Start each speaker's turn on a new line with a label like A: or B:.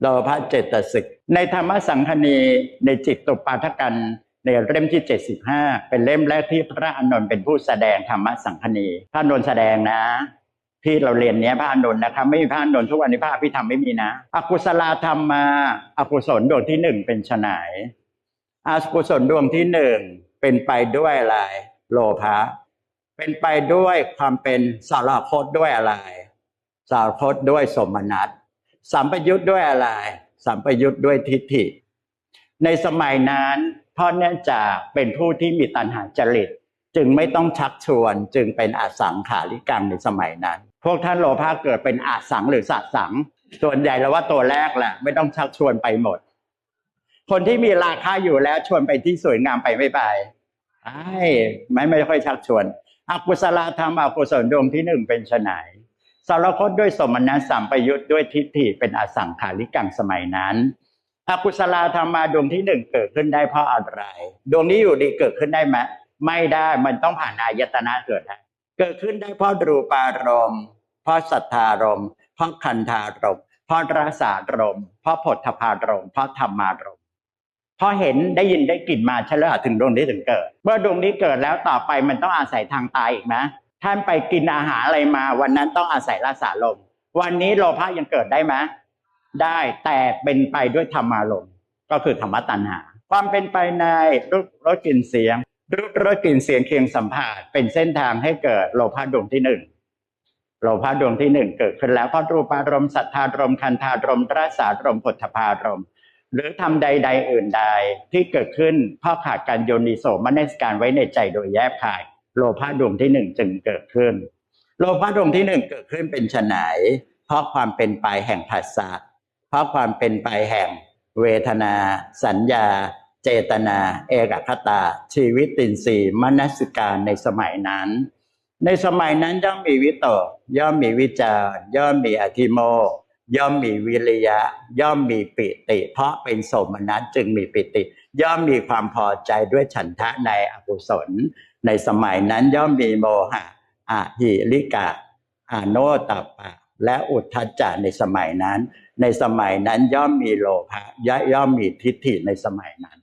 A: โลภะเจตสิก ในธรรมสังคณีในจิตตุปาทกันในเล่มที่ 75 เป็นเล่มแรกที่พระอานนท์เป็นผู้แสดงธรรมสังคณีพระอานนท์แสดงนะ ที่เราเรียนเนี้ยพระอานนท์นะครับไม่มีพระอานนท์ทุกวันนี้พระอภิธรรมไม่มีนะอกุศลธรรมมาอกุศลดวงที่หนึ่งเป็นฉนอกุศลดวงที่หนึ่งเป็นไปด้วยอะไรโลภะเป็นไปด้วยความเป็นสารพจน์ด้วยอะไร สารพจน์ด้วยสมนัต สัมปยุทธ์ด้วยอะไร สัมปยุทธ์ด้วยทิฏฐิ ในสมัยนั้นพราะเนื่องจากเป็นผู้ที่มีตัณหาจริต จึงไม่ต้องชักชวนจึงเป็นอาสังขาริกังในสมัยนั้น พวกท่านโลภะเกิดเป็นอาสังหรือสัสัง ส่วนใหญ่แล้วว่าตัวแรกแหละไม่ต้องชักชวนไปหมด คนที่มีราคาอยู่แล้วชวนไปที่สวยงามไปไม่ไปไอ้ไม่ไม่ค่อยชักชวนอกุศลธรรมอกุศลดวงที่หนึ่งเป็นไฉน สารคตด้วยสมณะสัมประยุทธ์ด้วยทิฏฐิเป็นอสังขาริกังสมัยนั้นอกุศลธรรมมาดวงที่หนึ่งเกิดขึ้นได้เพราะอะไร ดวงนี้อยู่ดีเกิดขึ้นได้ไหมไม่ได้มันต้องผ่านอายตนะเกิดได้เกิดขึ้นได้เพราะรูปารมณ์เพราะสัทธารมณ์เพราะคันธารมณ์เพราะรสารมณ์เพราะผลทพารมณ์เพราะธรรมารมณ์พอเห็นได้ยินได้กลิ่นมาใช่แล้วถึงดวงนี้ถึงเกิด เมื่อดวงนี้เกิดแล้วต่อไปมันต้องอาศัยทางตายอีกนะ ท่านไปกินอาหารอะไรมา วันนั้นต้องอาศัยรสารมวันนี้โลภะยังเกิดได้ไหมได้แต่เป็นไปด้วยธรรมารมณ์ก็คือธรรมตัณหา ความเป็นไปในรูปรสกลิ่นเสียงรูปรสกลิ่นเสียงเคียงสัมผัสเป็นเส้นทางให้เกิดโลภะดวงที่หนึ่งโลภะดวงที่หนึ่งเกิดขึ้นแล้วเพราะรูปารมณ์สัทธารมณ์คันธารมณ์รสารมณ์ผลทพารมณ์หรือทำใด ๆ อื่นใดที่เกิดขึ้นเพราะขาดการโยนิโสมนสการไว้ในใจโดยแยบคาย โลภะดวงที่หนึ่งจึงเกิดขึ้น โลภะดวงที่หนึ่งเกิดขึ้นเป็นไฉนเพราะความเป็นไปแห่งภาษาเพราะความเป็นไปแห่งเวทนา สัญญา เจตนา เอกคตา ชีวิตตินทรีมนสิการในสมัยนั้น ในสมัยนั้นย่อมมีวิตกย่อมมีวิจารย่อมมีอธิโมย่อมมีวิริยะ ย่อมมีปิติ เพราะเป็นสมนัตจึงมีปิติ ย่อมมีความพอใจด้วยฉันทะในอกุศลในสมัยนั้นย่อมมีโมหะอะหิริกะอาโนตปปะ และอุทธัจจะในสมัยนั้น ในสมัยนั้นย่อมมีโลภะย่อมมีทิฏฐิในสมัยนั้น